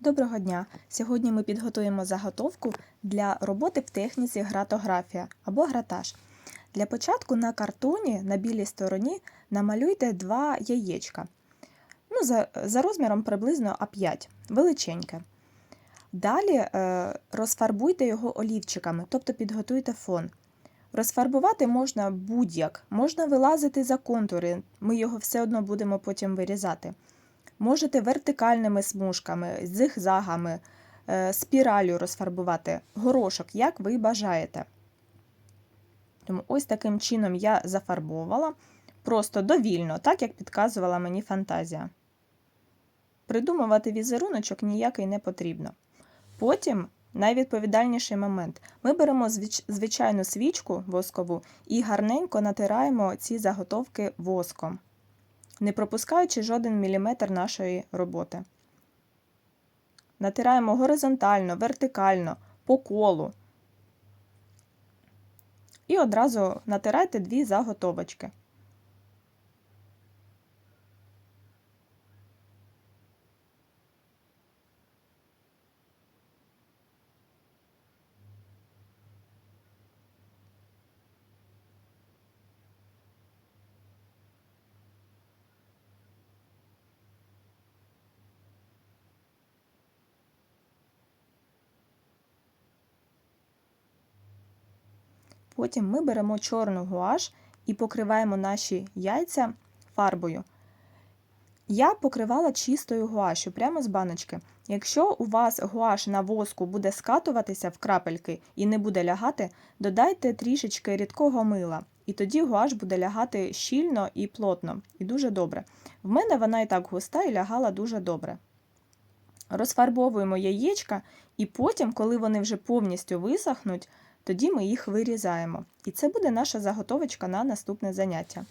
Доброго дня! Сьогодні ми підготуємо заготовку для роботи в техніці гратографія або гратаж. Для початку на картоні на білій стороні намалюйте два яєчка. Ну, за, за розміром приблизно А5, величеньке. Далі е, розфарбуйте його олівчиками, тобто підготуйте фон. Розфарбувати можна будь-як, можна вилазити за контури, ми його все одно будемо потім вирізати. Можете вертикальними смужками, зигзагами, е, спіралю розфарбувати, горошок, як ви бажаєте. Тому ось таким чином я зафарбовувала, просто довільно, так як підказувала мені фантазія. Придумувати візеруночок ніякий не потрібно. Потім найвідповідальніший момент. Ми беремо звич- звичайну свічку воскову і гарненько натираємо ці заготовки воском не пропускаючи жоден міліметр нашої роботи. Натираємо горизонтально, вертикально, по колу. І одразу натирайте дві заготовочки. Потім ми беремо чорну гуаш і покриваємо наші яйця фарбою. Я покривала чистою гуашю прямо з баночки. Якщо у вас гуаш на воску буде скатуватися в крапельки і не буде лягати, додайте трішечки рідкого мила, і тоді гуаш буде лягати щільно і плотно, і дуже добре. В мене вона і так густа і лягала дуже добре. Розфарбовуємо яєчка, і потім, коли вони вже повністю висохнуть, тоді ми їх вирізаємо. І це буде наша заготовочка на наступне заняття.